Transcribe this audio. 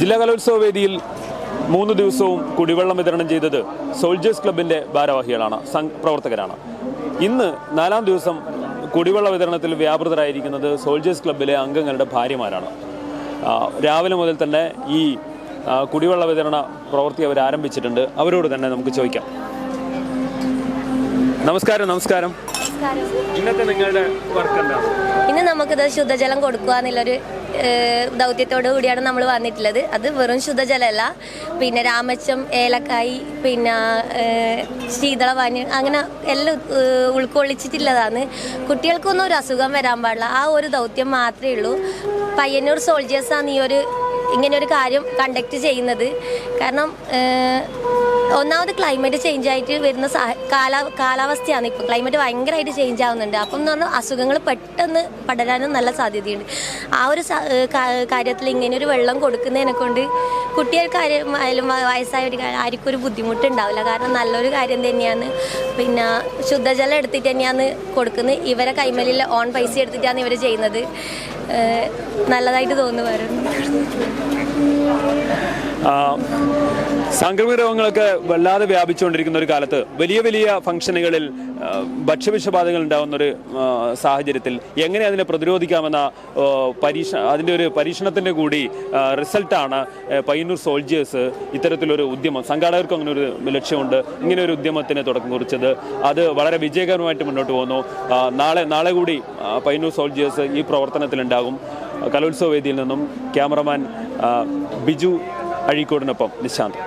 ജില്ലാ കലോത്സവ വേദിയിൽ മൂന്ന് ദിവസവും കുടിവെള്ളം വിതരണം ചെയ്തത് സോൾജേഴ്സ് ക്ലബിന്റെ ഭാരവാഹികളാണ് പ്രവർത്തകരാണ്. ഇന്ന് നാലാം ദിവസം കുടിവെള്ള വിതരണത്തിൽ വ്യാപൃതരായിരിക്കുന്നത് സോൾജേഴ്സ് ക്ലബിലെ അംഗങ്ങളുടെ ഭാര്യമാരാണ്. രാവിലെ മുതൽ തന്നെ ഈ കുടിവെള്ള വിതരണ പ്രവൃത്തി അവർ ആരംഭിച്ചിട്ടുണ്ട് അവരോട് തന്നെ നമുക്ക് ചോദിക്കാം. നമസ്കാരം നമസ്കാരം. ഇന്നത്തെ നിങ്ങളുടെ വർക്ക് എന്താണ് ഇന്ന് നമുക്കിത് ശുദ്ധജലം കൊടുക്കുക എന്നുള്ളൊരു ദൗത്യത്തോടു കൂടിയാണ് നമ്മൾ വന്നിട്ടുള്ളത്. അത് വെറും ശുദ്ധജലമല്ല. പിന്നെ രാമച്ചം ഏലക്കായി പിന്നെ ശീതള ശീതളപാനി അങ്ങനെ എല്ലാം ഉൾക്കൊള്ളിച്ചിട്ടുള്ളതാണ്. കുട്ടികൾക്കൊന്നും ഒരു അസുഖം വരാൻ പാടില്ല. ആ ഒരു ദൗത്യം മാത്രമേ ഉള്ളൂ. പയ്യന്നൂർ സോൾജേഴ്സാണ് ഈ ഒരു ഇങ്ങനെ ഒരു കാര്യം കണ്ടക്ട് ചെയ്യുന്നത്. കാരണം ഒന്നാമത് ക്ലൈമറ്റ് ചേഞ്ച് ആയിട്ട് വരുന്ന കാല കാലാ കാലാവസ്ഥയാണ്. ഇപ്പോൾ ക്ലൈമറ്റ് ഭയങ്കരമായിട്ട് ചേഞ്ച് ആവുന്നുണ്ട്. അപ്പം എന്ന് പറഞ്ഞാൽ അസുഖങ്ങൾ പെട്ടെന്ന് പടരാനും നല്ല സാധ്യതയുണ്ട്. ആ ഒരു കാര്യത്തിൽ ഇങ്ങനെ ഒരു വെള്ളം കൊടുക്കുന്നതിനെ കൊണ്ട് കുട്ടികൾക്കാരും ആയാലും വയസ്സായ വയസ്സായവർക്ക് ആർക്കും ഒരു ബുദ്ധിമുട്ടുണ്ടാവില്ല. കാരണം നല്ലൊരു കാര്യം തന്നെയാണ്. പിന്നെ ശുദ്ധജലം എടുത്തിട്ട് തന്നെയാണ് കൊടുക്കുന്നത്. ഇവരെ കൈമലിൽ ഓൺ പൈസ എടുത്തിട്ടാണ് ഇവർ ചെയ്യുന്നത്. നല്ലതായിട്ട് ആ, സാംക്രമിക രോഗങ്ങളൊക്കെ വല്ലാതെ വ്യാപിച്ചുകൊണ്ടിരിക്കുന്ന ഒരു കാലത്ത് വലിയ വലിയ ഫംഗ്ഷനുകളിൽ ഭക്ഷ്യവിഷബാധകൾ ഉണ്ടാകുന്ന ഒരു സാഹചര്യത്തിൽ എങ്ങനെ അതിനെ പ്രതിരോധിക്കാമെന്ന പരീക്ഷ അതിന്റെ ഒരു പരീക്ഷണത്തിന്റെ കൂടി റിസൾട്ടാണ് പയ്യന്നൂർ സോൾജിയേഴ്സ് ഇത്തരത്തിലൊരു ഉദ്യമം സംഘാടകർക്കും അങ്ങനെ ഒരു ലക്ഷ്യമുണ്ട് ഇങ്ങനെ ഒരു ഉദ്യമത്തിന് തുടക്കം കുറിച്ചത്. അത് വളരെ വിജയകരമായിട്ട് മുന്നോട്ട് പോകുന്നു. നാളെ നാളെ കൂടി പൈനൂർ സോൾജിയേഴ്സ് ഈ പ്രവർത്തനത്തിലുണ്ടാകും. കലോത്സവ വേദിയിൽ നിന്നും ക്യാമറമാൻ ബിജു അഴീക്കോടിനൊപ്പം നിശാന്ത്.